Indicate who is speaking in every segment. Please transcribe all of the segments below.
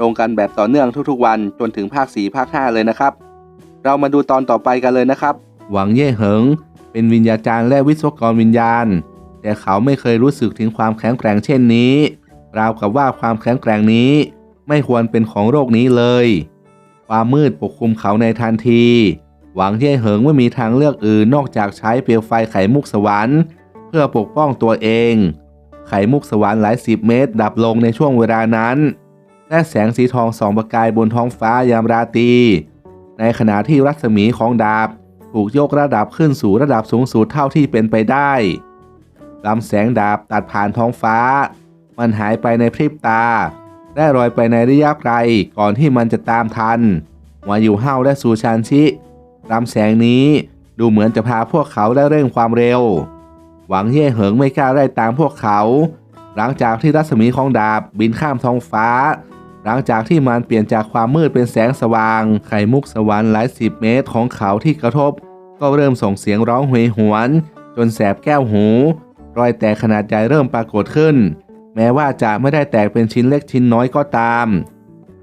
Speaker 1: ลงกันแบบต่อเนื่องทุกๆวันจนถึงภาค 4 ภาค 5 เลยนะครับ เรามาดูตอนต่อไปกันเลยนะครับ หวังเย่เหิง เป็นวิญญาจารย์และวิศวกรวิญญาณ แต่เขาไม่เคยรู้สึกถึงความแข็งแกร่งเช่นนี้ ราวกับว่าความแข็งแกร่งนี้ ไม่ควรเป็นของโรคนี้เลย ความมืดปกคลุมเขาในทันที หวังเย่เหิงไม่มีทางเลือกอื่นนอกจากใช้เปลวไฟไขมุกสวรรค์ เพื่อปกป้องตัวเอง ไขมุกสวรรค์หลายสิบเมตร ดับลงในช่วงเวลานั้น และแสงสีทองส่องประกายบนท้องฟ้ายามราตรีในขณะที่รัศมีของดาบถูกยกระดับขึ้นสู่ระดับสูงสุดเท่าที่เป็นไปได้ลำแสงดาบตัดผ่านท้องฟ้า มันหายไปในพริบตา และลอยไปในระยะไกลก่อนที่มันจะตามทันหัวอยู่เฮาและซูชานชิลำแสงนี้ดูเหมือนจะพาพวกเขาได้เร่งความเร็ว หวังเย่เหิงไม่กล้าไล่ตามพวกเขา หลังจากที่รัศมีของดาบบินข้ามท้องฟ้า หลังจากที่มันเปลี่ยนจากความมืดเป็นแสงสว่าง ไข่มุกสวรรค์หลายสิบเมตรของเขาที่กระทบ ก็เริ่มส่งเสียงร้องหวยหวน จนแสบแก้วหู รอยแตกขนาดใหญ่เริ่มปรากฏขึ้น แม้ว่าจะไม่ได้แตกเป็นชิ้นเล็กชิ้นน้อยก็ตาม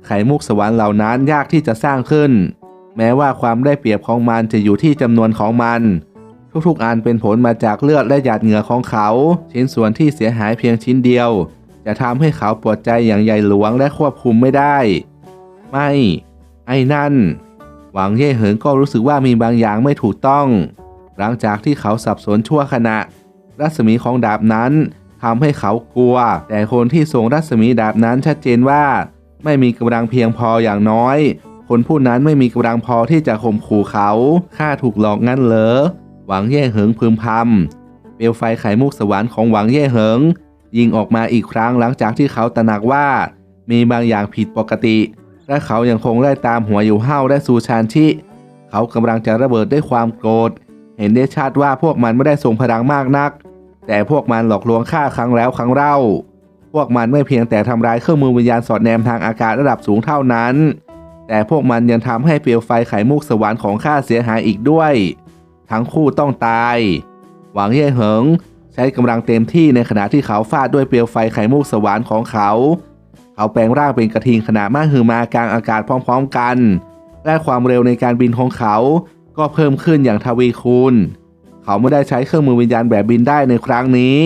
Speaker 1: ไข่มุกสวรรค์เหล่านั้นยากที่จะสร้างขึ้น แม้ว่าความได้เปรียบของมันจะอยู่ที่จำนวนของมันทุกๆอันเป็นผลมาจากเลือดและหยาดเหงื่อของเขา ชิ้นส่วนที่เสียหายเพียงชิ้นเดียว จะทำให้เขาปวดใจอย่างใหญ่หลวงและควบคุมไม่ได้ ไม่ ไอ้นั่น หวังเย่เหิงก็รู้สึกว่ามีบางอย่างไม่ถูกต้อง หลังจากที่เขาสับสนชั่วขณะ รัศมีของดาบนั้นทำให้เขากลัว แต่คนที่ส่งรัศมีดาบนั้นชัดเจนว่า ไม่มีกำลังเพียงพออย่างน้อย คนผู้นั้นไม่มีกำลังพอที่จะข่มขู่เขาข้าถูกหลอกงั้นเหรอหวังเย่เหิงพึมพำเปลวไฟไข่มุกสวรรค์ของหวังเย่เหิง ยิงออกมาอีกครั้งหลังจากที่เขาตระหนักว่า มีบางอย่างผิดปกติ และเขายังคงไล่ตามหัวอยู่เห้าและซูชานชิ เขากำลังจะระเบิดด้วยความโกรธ เห็นได้ชัดว่าพวกมันไม่ได้ทรงพลังมากนัก แต่พวกมันหลอกลวงฆ่าครั้งแล้วครั้งเล่า พวกมันไม่เพียงแต่ทำลายเครื่องมือวิญญาณสอดแนมทางอากาศระดับสูงเท่านั้น แต่พวกมันยังทำให้เปลวไฟไข่มุกสวรรค์ของข้าเสียหายอีกด้วย ทั้งคู่ต้องตาย หวังเย่เหิง ใช้กำลังเต็มที่ในขณะที่เขาฟาดด้วยเปลวไฟไข่มุกสวรรค์ของเขา เขาแปลงร่างเป็นกระทิงขนาดมากหือมากลางอากาศพร้อมๆกัน และความเร็วในการบินของเขา ก็เพิ่มขึ้นอย่างทวีคูณ เขาไม่ได้ใช้เครื่องมือวิญญาณแบบบินได้ในครั้งนี้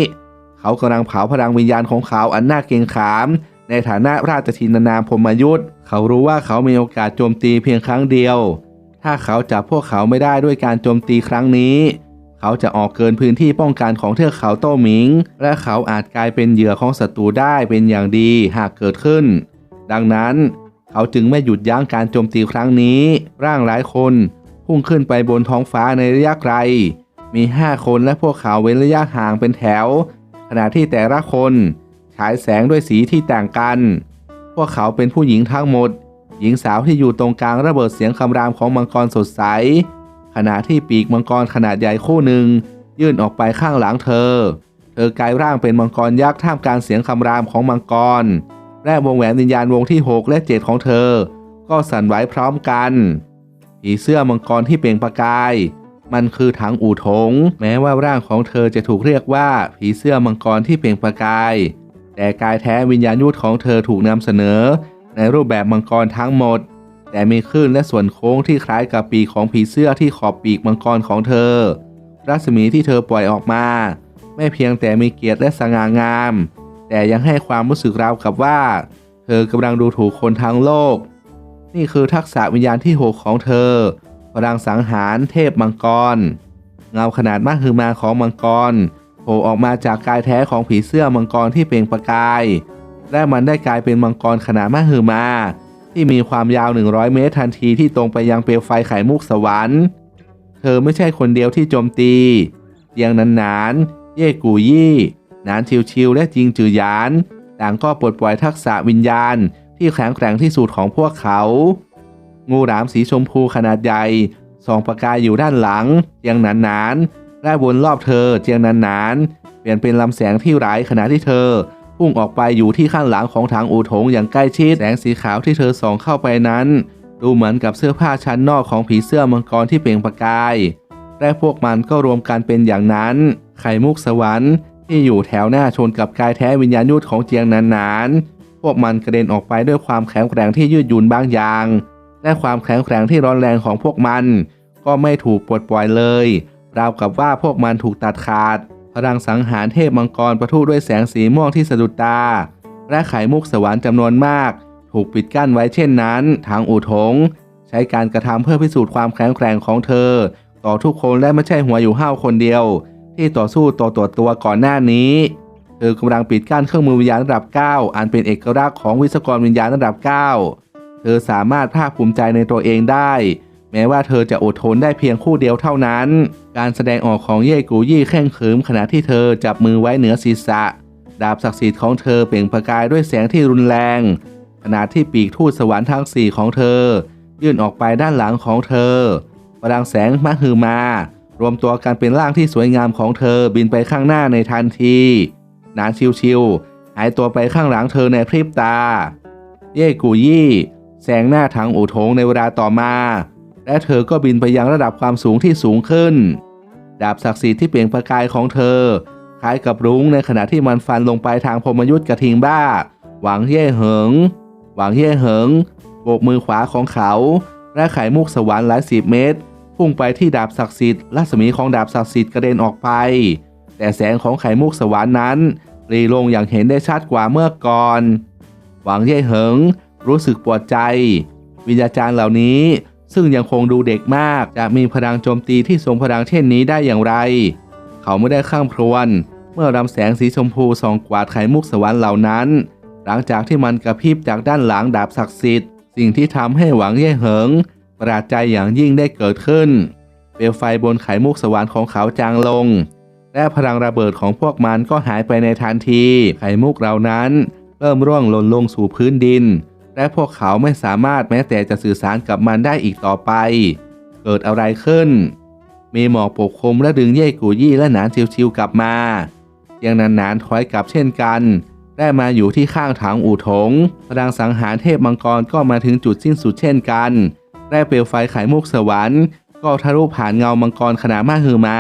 Speaker 1: เขากำลังเผาพลังวิญญาณของเขาอันน่าเกรงขาม ในฐานะราชทินานามพมยุทธ์ เขารู้ว่าเขามีโอกาสโจมตีเพียงครั้งเดียว ถ้าเขาจับพวกเขาไม่ได้ด้วยการโจมตีครั้งนี้ เขาจะออกเกินพื้นที่ป้องกันของเทือกเขาโต้หมิง และเขาอาจกลายเป็นเหยื่อของศัตรูได้เป็นอย่างดีหากเกิดขึ้น ดังนั้น เขาจึงไม่หยุดยั้งการโจมตีครั้งนี้ ร่างหลายคนพุ่งขึ้นไปบนท้องฟ้าในระยะไกล มีห้าคนและพวกเขาเว้นระยะห่างเป็นแถว ขณะที่แต่ละคนฉายแสงด้วยสีที่ต่างกัน พวกเขาเป็นผู้หญิงทั้งหมด หญิงสาวที่อยู่ตรงกลางระเบิดเสียงคำรามของมังกรสดใส ขณะที่ปีกมังกรขนาดใหญ่คู่หนึ่ง ยื่นออกไปข้างหลังเธอ เธอกลายร่างเป็นมังกรยักษ์ท่ามกลางเสียงคำรามของมังกร และวงแหวนวิญญาณวงที่ 6 และ 7 ของเธอ ก็สั่นไหวพร้อมกันผีเสื้อมังกรที่เปล่งประกาย มันคือถังอู่ถง แม้ว่าร่างของเธอจะถูกเรียกว่าผีเสื้อมังกรที่เปล่งประกาย แต่กายแท้วิญญาณยุทธของเธอถูกนำเสนอ ในรูปแบบมังกรทั้งหมด แต่มีคลื่นและส่วนโค้งที่คล้ายกับปีกของผีเสื้อที่ขอบปีกมังกรของเธอ รัศมีที่เธอปล่อยออกมา ไม่เพียงแต่มีเกียรติและสง่างาม แต่ยังให้ความรู้สึกราวกับว่า เธอกำลังดูถูกคนทั้งโลก นี่คือทักษะวิญญาณที่หกของเธอพลังสังหารเทพมังกร เงาขนาดมากคือมาของมังกรโผล่ออกมาจากกายแท้ของผีเสื้อมังกรที่เปล่งประกาย และมันได้กลายเป็นมังกรขนาดมหึมา ที่มีความยาว 100 เมตรทันทีที่ตรงไปยังเปลวไฟไข่มุกสวรรค์ เธอไม่ใช่คนเดียวที่โจมตีเตียงนันนานๆ เย่กูยี่นานชิวชิวและจิงจือหยาน ต่างก็ปลดปล่อยทักษะวิญญาณที่แข็งแกร่งที่สุดของพวกเขา งูหลามสีชมพูขนาดใหญ่ส่องประกายอยู่ด้านหลังเจียงหนานๆและวนรอบเธอเจียงหนานๆเปลี่ยนเป็นลำแสงที่ร้ายขณะที่เธอ พุ่งออกไปอยู่ที่ข้างหลังของถังอู่ถงอย่างใกล้ชิดแสงสีขาวที่เธอส่องเข้าไปนั้น ดูเหมือนกับเสื้อผ้าชั้นนอกของผีเสื้อมังกรที่เปล่งประกาย และพวกมันก็รวมกันเป็นอย่างนั้น ไข่มุกสวรรค์ที่อยู่แถวหน้าชนกับกายแท้วิญญาณยุทธของเจียงนานนานๆพวกมันกระเด็นออกไปด้วยความแข็งแกร่งที่ยืดหยุ่นบางอย่าง และความแข็งแกร่งที่ร้อนแรงของพวกมัน ก็ไม่ถูกปลดปล่อยเลย ราวกับว่าพวกมันถูกตัดขาด พลังสังหารเทพมังกรประทุด้วยแสงสีม่วงที่สะดุดตา และไข่มุกสวรรค์จำนวนมาก ถูกปิดกั้นไว้เช่นนั้น ทางอู่ถง ใช้การกระทำเพื่อพิสูจน์ความแข็งแกร่งของเธอ ต่อทุกคนและไม่ใช่หัวอยู่ห้าวคนเดียว ที่ต่อสู้ตัวตัวตัวก่อนหน้านี้เธอกำลังปิดกั้นเครื่องมือวิญญาณระดับ 9 อันเป็นเอกลักษณ์ของวิศวกรวิญญาณระดับ 9 เธอสามารถภาคภูมิใจในตัวเองได้ แม้ว่าเธอจะอดทนได้เพียงคู่เดียวเท่านั้น การแสดงออกของเย่กูยี่แข่งขืมขณะที่เธอจับมือไว้เหนือศีรษะ ดาบศักดิ์สิทธิ์ของเธอเปล่งประกายด้วยแสงที่รุนแรง ขณะที่ปีกทูตสวรรค์ทั้งสี่ของเธอ ยื่นออกไปด้านหลังของเธอพลังแสงมหึมา รวมตัวกันเป็นร่างที่สวยงามของเธอบินไปข้างหน้าในทันทีนานชิวๆหายตัวไปข้างหลังเธอในพริบตา เย่กูยี่แสงหน้าถังอู่โถงในเวลาต่อมา และเธอก็บินไปยังระดับความสูงที่สูงขึ้น ดาบศักดิ์สิทธิ์ที่เปล่งประกายของเธอ คล้ายกับรุ้งในขณะที่มันฟันลงไปทางพมยุทธ์กระทิงบ้า หวังเย่เหิง หวังเย่เหิงโบกมือขวาของเขา และไขมุกสวรรค์หลายสิบเมตร พุ่งไปที่ดาบศักดิ์สิทธิ์รัศมีของดาบศักดิ์สิทธิ์กระเด็นออกไป แต่แสงของไขมุกสวรรค์นั้นปรีลงอย่างเห็นได้ชัดกว่าเมื่อก่อน หวังเย่เหิง รู้สึกปวดใจ วิญญาจารย์เหล่านี้ ซึ่งยังคงดูเด็กมาก จะมีพลังโจมตีที่ทรงพลังเช่นนี้ได้อย่างไร เขาไม่ได้ข้ามพรวน เมื่อรำแสงสีชมพูส่องกวาดไข่มุกสวรรค์เหล่านั้น หลังจากที่มันกระพริบจากด้านหลังดาบศักดิ์สิทธิ์ สิ่งที่ทำให้หวังเย่เหิง ประหลาดใจอย่างยิ่งได้เกิดขึ้น เปลวไฟบนไข่มุกสวรรค์ของเขาจางลง และพลังระเบิดของพวกมันก็หายไปในทันที ไข่มุกเหล่านั้น เริ่มร่วงหล่นลงสู่พื้นดิน และพวกเขาไม่สามารถแม้แต่จะสื่อสารกับมันได้อีกต่อไป เกิดอะไรขึ้น มีหมอกปกคลุมและดึงเย่กูยี่และหนานชิวๆกลับมายังนานๆถอยกลับเช่นกัน ได้มาอยู่ที่ข้างถังอู่ถงพลังสังหารเทพมังกรก็มาถึงจุดสิ้นสุดเช่นกันและเปลวไฟไขมุกสวรรค์ ก็ทะลุผ่านเงามังกรขนาดมากฮือมา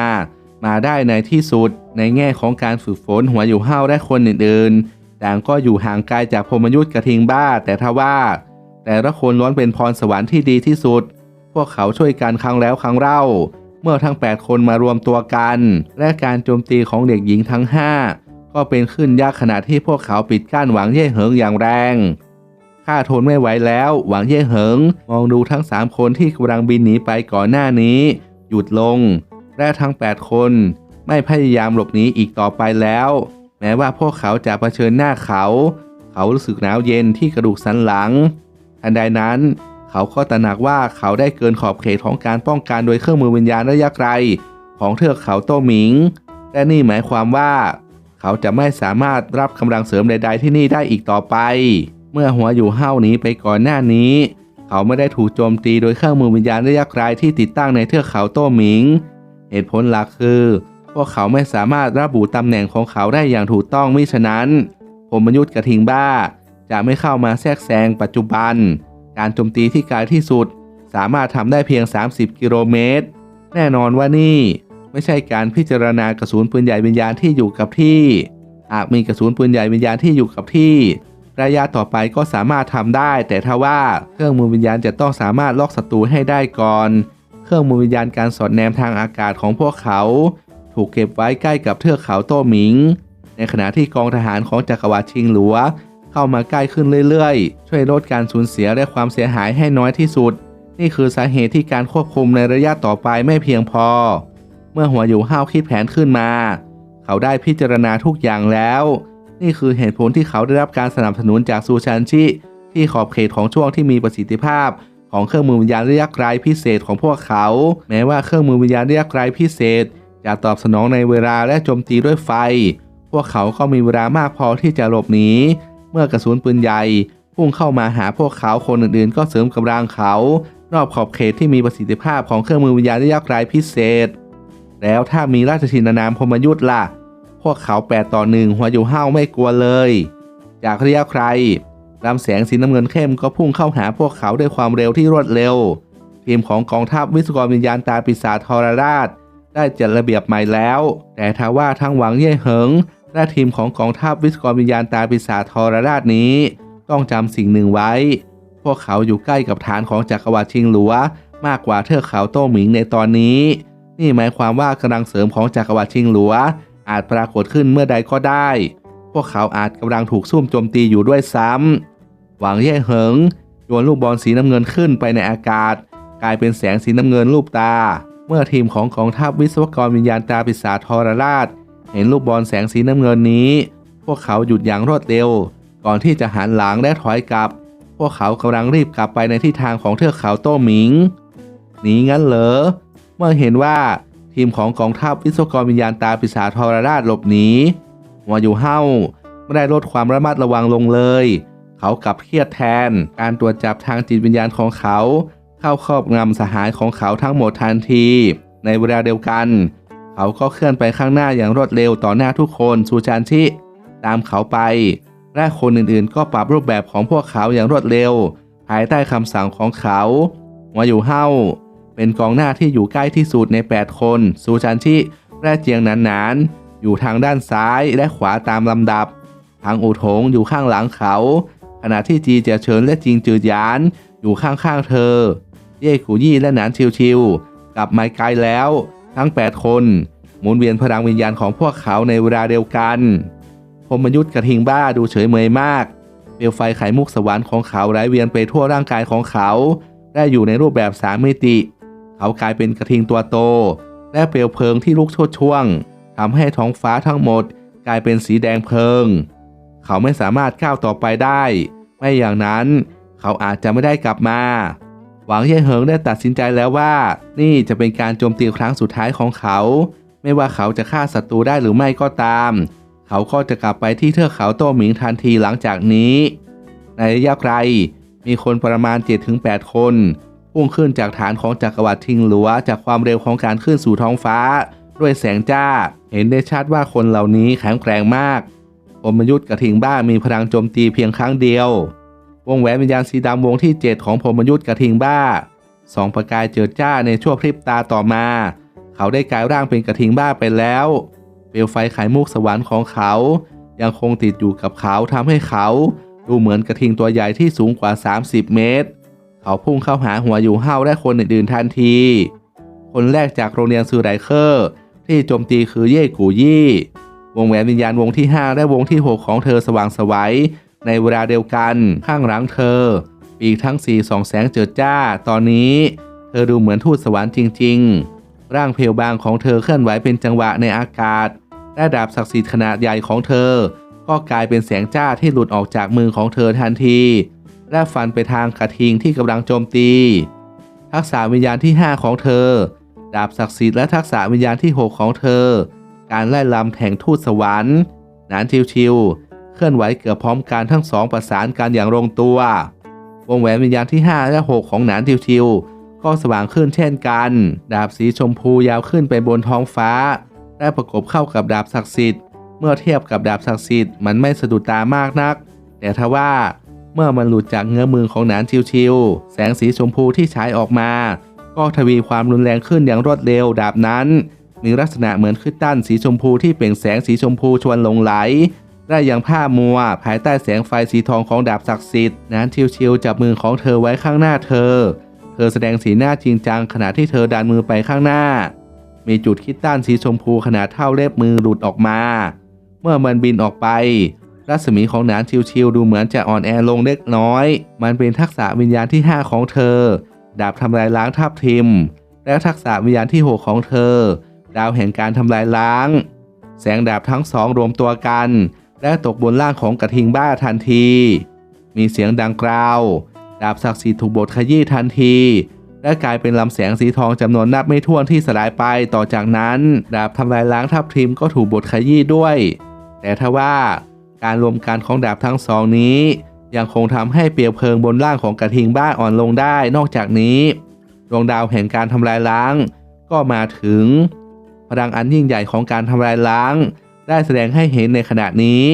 Speaker 1: มาได้ในที่สุดในแง่ของการฝึกฝนหัวอยู่ห้าวและคนอื่นๆ ต่างก็อยู่ห่างไกลจากพรมยุทธ์กระทิงบ้าแต่ทว่า แต่ละคนล้วนเป็นพรสวรรค์ที่ดีที่สุด พวกเขาช่วยกันครั้งแล้วครั้งเล่า เมื่อทั้ง 8 คนมารวมตัวกัน และการโจมตีของเด็กหญิงทั้ง 5 ก็เป็นขึ้นยากขณะที่พวกเขาปิดกั้นหวังเย่เหิงอย่างแรงข้าทนไม่ไหวแล้ว หวังเย่เหิง มองดูทั้ง 3 คนที่กำลังบินหนีไปก่อนหน้านี้ หยุดลง และทั้ง 8 คน ไม่พยายามหลบหนีอีกต่อไปแล้ว แม้ว่าพวกเขาจะเผชิญหน้าเขา เขารู้สึกหนาวเย็นที่กระดูกสันหลัง ทันใดนั้น เขาก็ตระหนักว่าเขาได้เกินขอบเขตของการป้องกันโดยเครื่องมือวิญญาณระยะไกล ของเทือกเขาโตหมิง และนี่หมายความว่า เขาจะไม่สามารถรับกำลังเสริมใด ๆ ที่นี่ได้อีกต่อไป เมื่อหัวอยู่ห้าหนีไปก่อนหน้านี้ เขาไม่ได้ถูกโจมตีโดยเครื่องมือวิญญาณระยะไกลที่ติดตั้งในเทือกเขาโตหมิง เหตุผลหลักคือ พวกเขาไม่สามารถระบุตำแหน่งของเขาได้อย่างถูกต้องมิฉะนั้นผมมยุทธ์กระทิงบ้า จะไม่เข้ามาแทรกแซงปัจจุบัน การโจมตีที่ไกลที่สุด สามารถทำได้เพียง 30 กิโลเมตร แน่นอนว่านี่ ไม่ใช่การพิจารณากระสุนปืนใหญ่วิญญาณที่อยู่กับที่ หากมีกระสุนปืนใหญ่วิญญาณที่อยู่กับที่ ระยะต่อไปก็สามารถทำได้ แต่ถ้าว่าเครื่องมือวิญญาณจะต้องสามารถล็อกศัตรูให้ได้ก่อน เครื่องมือวิญญาณการสอดแนมทางอากาศของพวกเขา ถูกเก็บไว้ใกล้กับเทือกเขาโต้หมิง ในขณะที่กองทหารของจักรวรรดิชิงหลัว เข้ามาใกล้ขึ้นเรื่อยๆ ช่วยลดการสูญเสียและความเสียหายให้น้อยที่สุด นี่คือสาเหตุที่การควบคุมในระยะต่อไปไม่เพียงพอ เมื่อหัวอยู่ห้าวคิดแผนขึ้นมา เขาได้พิจารณาทุกอย่างแล้ว นี่คือเหตุผลที่เขาได้รับการสนับสนุนจากซูชันชิที่ขอบเขตของช่วงที่มีประสิทธิภาพของเครื่องมือวิญญาณระยะไกลพิเศษของพวกเขา แม้ว่าเครื่องมือวิญญาณระยะไกลพิเศษ จะตอบสนองในเวลาและโจมตีด้วยไฟ พวกเขาก็มีเวลามากพอที่จะหลบหนี เมื่อกระสุนปืนใหญ่พุ่งเข้ามาหาพวกเขาคนอื่นๆ ก็เสริมกำลังเขา รอบขอบเขตที่มีประสิทธิภาพของเครื่องมือวิญญาณระยะไกลพิเศษ แล้วถ้ามีราชชินานามพมยุทธ์ล่ะ พวกเขาแปดต่อหนึ่งหัวอยู่ห้าวไม่กลัวเลย จากระยะไกลลำแสงสีน้ำเงินเข้มก็พุ่งเข้าหาพวกเขาด้วยความเร็วที่รวดเร็ว ทีมของกองทัพวิศวกรวิญญาณตาปีศาจทรราช ได้จัดระเบียบใหม่แล้ว แต่ทว่าทั้งหวังเย่เหิงและทีมของกองทัพวิศวกรวิญญาณตาปีศาจทรราชนี้ ต้องจำสิ่งหนึ่งไว้ พวกเขาอยู่ใกล้กับฐานของจักรวรรดิชิงหลัว มากกว่าเทือกเขาโต้หมิงในตอนนี้ นี่หมายความว่ากำลังเสริมของจักรวรรดิชิงหลัว อาจปรากฏขึ้นเมื่อใดก็ได้ พวกเขาอาจกำลังถูกซุ่มโจมตีอยู่ด้วยซ้ำหวังเย่เหิงโยนลูกบอลสีน้ำเงินขึ้นไปในอากาศ กลายเป็นแสงสีน้ำเงินรูปตา เมื่อทีมของกองทัพวิศวกรวิญญาณตาปีศาทรราช เห็นลูกบอลแสงสีน้ำเงินนี้ พวกเขาหยุดอย่างรวดเร็ว ก่อนที่จะหันหลังและถอยกลับ พวกเขากำลังรีบกลับไปในทิศทางของเทือกเขาโต้หมิงหนีงั้นเหรอเมื่อเห็นว่าทีมของกองทัพวิศวกรวิญญาณตาปีศาทรราชหลบหนีหัวอยู่เฮ้าไม่ได้ลดความระมัดระวังลงเลย เขากลับเครียดแทนการตรวจจับทางจิตวิญญาณของเขา เข้าครอบงำสหายของเขาทั้งหมดทันที ในเวลาเดียวกัน เขาก็เคลื่อนไปข้างหน้าอย่างรวดเร็วต่อหน้าทุกคนซูชานชิตามเขาไป และคนอื่นๆ ก็ปรับรูปแบบของพวกเขาอย่างรวดเร็ว ภายใต้คำสั่งของเขาหัวอยู่เฮ้าเป็นกองหน้าที่อยู่ใกล้ที่สุดใน 8 คนซูชานชิและเจียงหนานๆ อยู่ทางด้านซ้ายและขวาตามลำดับ ทางอู่ถงอยู่ข้างหลังเขา ขณะที่จีเจียเฉินและจิงจืดหยานอยู่ข้างๆเธอ เย่กูยี่และหนานชิวๆกลับมาไกลแล้ว ทั้ง 8 คนหมุนเวียนพลังวิญญาณของพวกเขาในเวลาเดียวกันพมยุทธ์กระทิงบ้าดูเฉยเมยมากเปลวไฟไขมุกสวรรค์ของเขาไหลเวียนไปทั่วร่างกายของเขา ได้อยู่ในรูปแบบสามมิติ เขากลายเป็นกระทิงตัวโต และเปลวเพลิงที่ลุกโชดช่วงทำให้ท้องฟ้าทั้งหมด กลายเป็นสีแดงเพลิง เขาไม่สามารถก้าวต่อไปได้ ไม่อย่างนั้น เขาอาจจะไม่ได้กลับมา หวังเย่เหิงได้ตัดสินใจแล้วว่า นี่จะเป็นการโจมตีครั้งสุดท้ายของเขา ไม่ว่าเขาจะฆ่าศัตรูได้หรือไม่ก็ตาม เขาก็จะกลับไปที่เทือกเขาโต้หมิงทันทีหลังจากนี้ ในระยะไกลมีคนประมาณ 7-8 คนพุ่งขึ้นจากฐานของจักรวรรดิทิงหลัวจากความเร็วของการขึ้นสู่ท้องฟ้า ด้วยแสงจ้า เห็นได้ชัดว่าคนเหล่านี้แข็งแกร่งมากอมยุทธ์กระทิงบ้ามีพลังโจมตีเพียงครั้งเดียว วงแหวนวิญญาณสีดำวงที่ 7 ของพรมยุทธ์กระทิงบ้าสองประกายเจิดจ้าในชั่วพริบตาต่อมา เขาได้กลายร่างเป็นกระทิงบ้าไปแล้ว เปลวไฟไขมุกสวรรค์ของเขา ยังคงติดอยู่กับเขาทำให้เขา ดูเหมือนกระทิงตัวใหญ่ที่สูงกว่า 30 เมตร เขาพุ่งเข้าหาหัวอยู่ห้าและคนอื่นๆทันที คนแรกจากโรงเรียนซูไรเคอร์ ที่โจมตีคือเย่กูยี่ วงแหวนวิญญาณวงที่ 5 และวงที่ 6 ของเธอสว่างสวัย ในเวลาเดียวกันข้างหลังเธอ ปีกทั้งสี่สองแสงเจิดจ้า ตอนนี้ เธอดูเหมือนทูตสวรรค์จริง ๆ ร่างเพลบางของเธอเคลื่อนไหวเป็นจังหวะในอากาศและดาบศักดิ์สิทธิ์ขนาดใหญ่ของเธอ ก็กลายเป็นแสงจ้าที่หลุดออกจากมือของเธอทันที และฟันไปทางกระทิงที่กำลังโจมตี ทักษะวิญญาณที่ 5 ของเธอ ดาบศักดิ์สิทธิ์และทักษะวิญญาณที่ 6 ของเธอ การไล่ลำแห่งทูตสวรรค์ นานชิวๆ เคลื่อนไหวเกือบพร้อมกันทั้งสองประสานกันอย่างลงตัว วงแหวนวิญญาณที่ 5 และ 6 ของหนานชิวๆก็สว่างขึ้นเช่นกัน ดาบสีชมพูยาวขึ้นไปบนท้องฟ้า และประกบเข้ากับดาบศักดิ์สิทธิ์ เมื่อเทียบกับดาบศักดิ์สิทธิ์มันไม่สะดุดตามากนัก แต่ทว่าเมื่อมันหลุดจากเงื้อมือของหนานชิวๆแสงสีชมพูที่ฉายออกมา ก็ทวีความรุนแรงขึ้นอย่างรวดเร็วดาบนั้น มีลักษณะเหมือนคริสตัลสีชมพูที่เปล่งแสงสีชมพูชวนหลงไหล ได้อย่างผ้ามัว ภายใต้แสงไฟสีทองของดาบศักดิ์สิทธิ์นานชิวๆจับมือของเธอไว้ข้างหน้าเธอ เธอแสดงสีหน้าจริงจังขณะที่เธอดันมือไปข้างหน้า มีจุดคิดต้านสีชมพูขนาดเท่าเล็บมือหลุดออกมา เมื่อมันบินออกไป รัศมีของหนานชิวๆดูเหมือนจะอ่อนแอลงเล็กน้อย มันเป็นทักษะวิญญาณที่ 5 ของเธอ ดาบทำลายล้างทับทิม และทักษะวิญญาณที่ 6 ของเธอ ดาวแห่งการทำลายล้าง แสงดาบทั้งสองรวมตัวกัน และตกบนล่างของกระทิงบ้าทันที มีเสียงดังกราว ดาบศักดิ์สิทธิ์ถูกบดขยี้ทันที และกลายเป็นลำแสงสีทองจำนวนนับไม่ถ้วนที่สลายไปต่อจากนั้น ดาบทำลายล้างทับทิมก็ถูกบดขยี้ด้วย แต่ทว่าการรวมกันของดาบทั้งสองนี้ ยังคงทำให้เปลวเพลิงบนร่างของกระทิงบ้าอ่อนลงได้ นอกจากนี้ดวงดาวแห่งการทำลายล้าง ก็มาถึง พลังอันยิ่งใหญ่ของการทำลายล้าง ได้แสดงให้เห็นในขณะนี้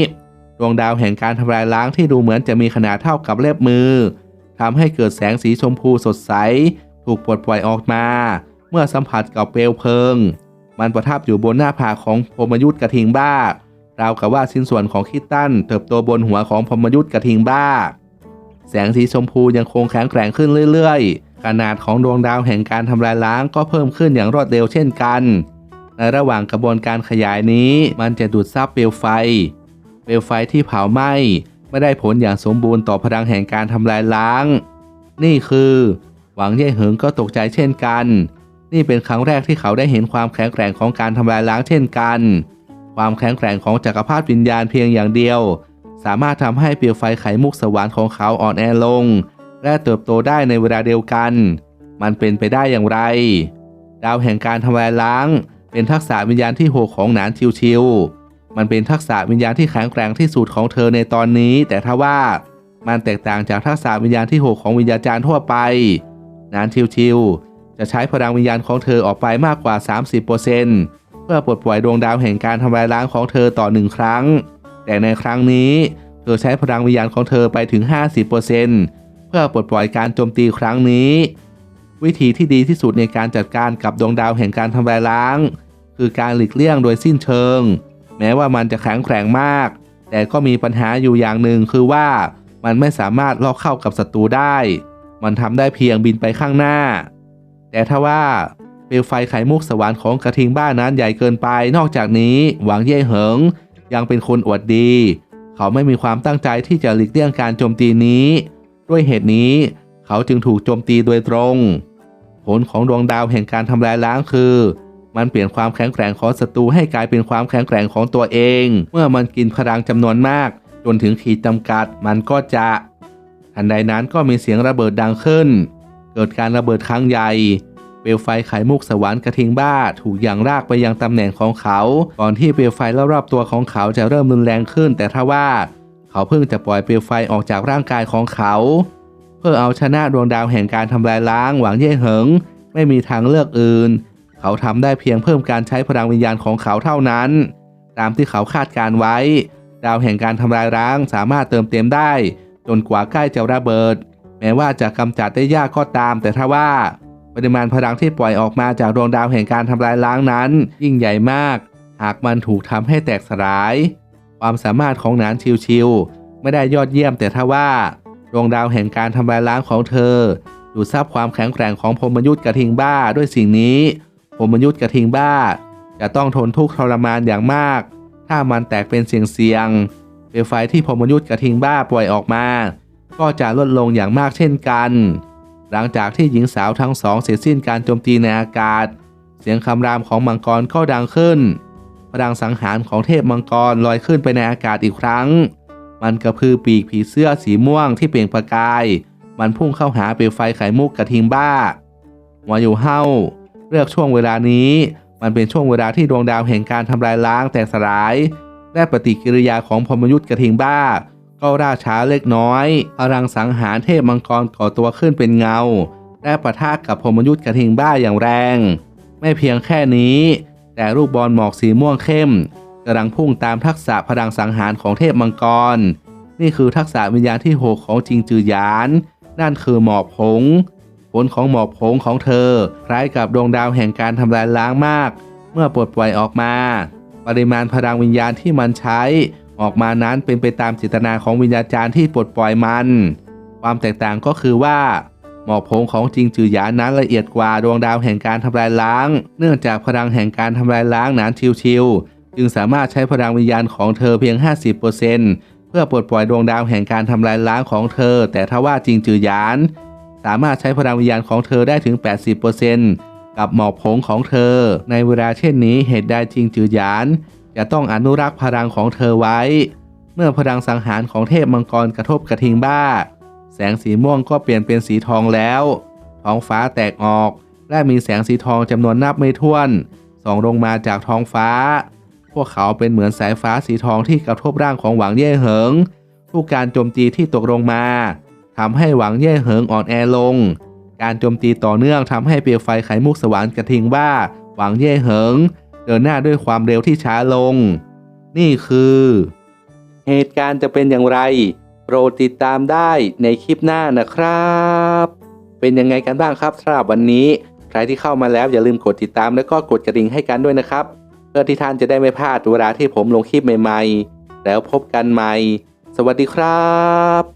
Speaker 1: ดวงดาวแห่งการทำลายล้างที่ดูเหมือนจะมีขนาดเท่ากับเล็บมือทำให้เกิดแสงสีชมพูสดใส ถูกปลดปล่อยออกมา เมื่อสัมผัสกับเปลวเพลิง มันประทับอยู่บนหน้าผากของพมยุทธกระทิงบ้าราวกับว่าชิ้นส่วนของคิตตันเติบโตบนหัวของพมยุทธกระทิงบ้า แสงสีชมพูยังคงแข็งแกร่งขึ้นเรื่อยๆ ขนาดของดวงดาวแห่งการทำลายล้างก็เพิ่มขึ้นอย่างรวดเร็วเช่นกัน ในระหว่างกระบวนการขยายนี้ มันจะดูดซับเปลวไฟ เปลวไฟที่เผาไหม้ไม่ได้ผลอย่างสมบูรณ์ต่อพลังแห่งการทำลายล้าง นี่คือ หวังเย่เหิงก็ตกใจเช่นกัน นี่เป็นครั้งแรกที่เขาได้เห็นความแข็งแกร่งของการทำลายล้างเช่นกัน ความแข็งแกร่งของจักรพรรดิวิญญาณเพียงอย่างเดียว สามารถทำให้เปลวไฟไขมุกสวรรค์ของเขาอ่อนแอลง และเติบโตได้ในเวลาเดียวกัน มันเป็นไปได้อย่างไร ดาวแห่งการทำลายล้าง เป็นทักษะวิญญาณที่โหกของหนานชิวๆมันเป็นทักษะวิญญาณที่แข็งแกร่งที่สุดของเธอในตอนนี้ แต่ถ้าว่ามันแตกต่างจากทักษะวิญญาณที่โหกของวิญญาจารย์ทั่วไปหนานชิวๆจะใช้พลังวิญญาณของเธอออกไปมากกว่า 30%เพื่อปลดปล่อยดวงดาวแห่งการทำลายล้างของเธอต่อหนึ่งครั้ง แต่ในครั้งนี้ เธอใช้พลังวิญญาณของเธอไปถึง 50%เพื่อปลดปล่อยการโจมตีครั้งนี้ วิธีที่ดีที่สุดในการจัดการกับดวงดาวแห่งการทำลายล้าง คือการหลีกเลี่ยงโดยสิ้นเชิง แม้ว่ามันจะแข็งแกร่งมาก แต่ก็มีปัญหาอยู่อย่างหนึ่งคือว่ามันไม่สามารถลอกเข้ากับศัตรูได้ มันทำได้เพียงบินไปข้างหน้า แต่ถ้าว่าเปลวไฟไขมุกสวรรค์ของกระทิงบ้านนั้นใหญ่เกินไป นอกจากนี้หวังเย่เหิง ยังเป็นคนอวดดี เขาไม่มีความตั้งใจที่จะหลีกเลี่ยงการโจมตีนี้ ด้วยเหตุนี้ เขาจึงถูกโจมตีโดยตรง ผลของดวงดาวแห่งการทำลายล้างคือ มันเปลี่ยนความแข็งแกร่งของศัตรูให้กลายเป็นความแข็งแกร่งของตัวเอง เมื่อมันกินพลังจำนวนมาก จนถึงขีดจำกัด มันก็จะทันใดนั้นก็มีเสียงระเบิดดังขึ้น เกิดการระเบิดครั้งใหญ่เปลวไฟไขมุกสวรรค์กระทิงบ้าถูกอย่างรากไปยังตำแหน่งของเขา ก่อนที่เปลวไฟรอบๆตัวของเขาจะเริ่มรุนแรงขึ้น แต่ถ้าว่า เขาเพิ่งจะปล่อยเปลวไฟออกจากร่างกายของเขา เพื่อเอาชนะดวงดาวแห่งการทำลายล้างหวังเย่เหิง ไม่มีทางเลือกอื่น เขาทำได้เพียงเพิ่มการใช้พลังวิญญาณของเขาเท่านั้น ตามที่เขาคาดการไว้ ดาวแห่งการทำลายล้างสามารถเติมเต็มได้ จนกว่าใกล้จะระเบิด แม้ว่าจะกำจัดได้ยากก็ตาม แต่ถ้าว่าปริมาณพลังที่ปล่อยออกมาจากดวงดาวแห่งการทำลายล้างนั้น ยิ่งใหญ่มาก หากมันถูกทำให้แตกสลาย ความสามารถของหนานชิวๆไม่ได้ยอดเยี่ยมแต่ถ้าว่าดวงดาวแห่งการทำลายล้างของเธอดูดซับความแข็งแกร่งของพรมยุทธกระทิงบ้าด้วยสิ่งนี้ พรมยุทธกระทิงบ้า จะต้องทนทุกข์ทรมานอย่างมาก ถ้ามันแตกเป็นเสียงๆเปลวไฟที่พรมยุทธกระทิงบ้าปล่อยออกมา ก็จะลดลงอย่างมากเช่นกัน หลังจากที่หญิงสาวทั้งสองเสร็จสิ้นการโจมตีในอากาศ เสียงคำรามของมังกรก็ดังขึ้นพลังสังหารของเทพมังกรลอยขึ้นไปในอากาศอีกครั้ง มันกระพือปีกผีเสื้อสีม่วงที่เปล่งประกาย มันพุ่งเข้าหาเปลวไฟไข่มุกกระทิงบ้าวอยู่เฮ้า เลือกช่วงเวลานี้ มันเป็นช่วงเวลาที่ดวงดาวแห่งการทำลายล้างแตกสลาย และปฏิกิริยาของพมยุทธกระทิงบ้า ก็ล่าช้าเล็กน้อยพลังสังหารเทพมังกรก่อตัวขึ้นเป็นเงา และปะทะกับพมยุทธกระทิงบ้าอย่างแรง ไม่เพียงแค่นี้ แต่ลูกบอลหมอกสีม่วงเข้มกำลังพุ่งตามทักษะพลังสังหารของเทพมังกร นี่คือทักษะวิญญาณที่หกของจิงจือหยาน นั่นคือหมอกผง ผลของหมอกผงของเธอ คล้ายกับดวงดาวแห่งการทำลายล้างมาก เมื่อปลดปล่อยออกมา ปริมาณพลังวิญญาณที่มันใช้ ออกมานั้นเป็นไปตามจิตนาของวิญญาจารย์ที่ปลดปล่อยมัน ความแตกต่างก็คือว่าหมอกผงของจริงจือหยานนั้นละเอียดกว่าดวงดาวแห่งการทำลายล้าง เนื่องจากพลังแห่งการทำลายล้างหนานชิวๆจึงสามารถใช้พลังวิญญาณของเธอเพียง 50%เพื่อปลดปล่อยดวงดาวแห่งการทำลายล้างของเธอ แต่ถ้าว่าจริงจือหยาน สามารถใช้พลังวิญญาณของเธอได้ถึง 80%กับหมอกผงของเธอ ในเวลาเช่นนี้เหตุใดจิงจือหยาน จะต้องอนุรักษ์พลังของเธอไว้ เมื่อพลังสังหารของเทพมังกรกระทบกระทิงบ้า แสงสีม่วงก็เปลี่ยนเป็นสีทองแล้ว ท้องฟ้าแตกออก และมีแสงสีทองจำนวนนับไม่ถ้วนส่องลงมาจากท้องฟ้า พวกเขาเป็นเหมือนสายฟ้าสีทองที่กระทบร่างของหวังเย่เหิงพทุกการโจมตีที่ตกลงมา ทำให้หวังเย่เหิงอ่อนแอลง การโจมตีต่อเนื่องทำให้เปลวไฟไขมุกสวรรค์กระทิงว่าหวังเย่เหิง เดินหน้าด้วยความเร็วที่ช้าลง นี่คือ เหตุการณ์จะเป็นอย่างไร โปรดติดตามได้ในคลิปหน้านะครับ เป็นยังไงกันบ้างครับสำหรับวันนี้ ใครที่เข้ามาแล้วอย่าลืมกดติดตามแล้วก็กดกระดิ่งให้กันด้วยนะครับ เพื่อที่ท่านจะได้ไม่พลาดเวลาที่ผมลงคลิปใหม่ ๆ แล้วพบกันใหม่ สวัสดีครับ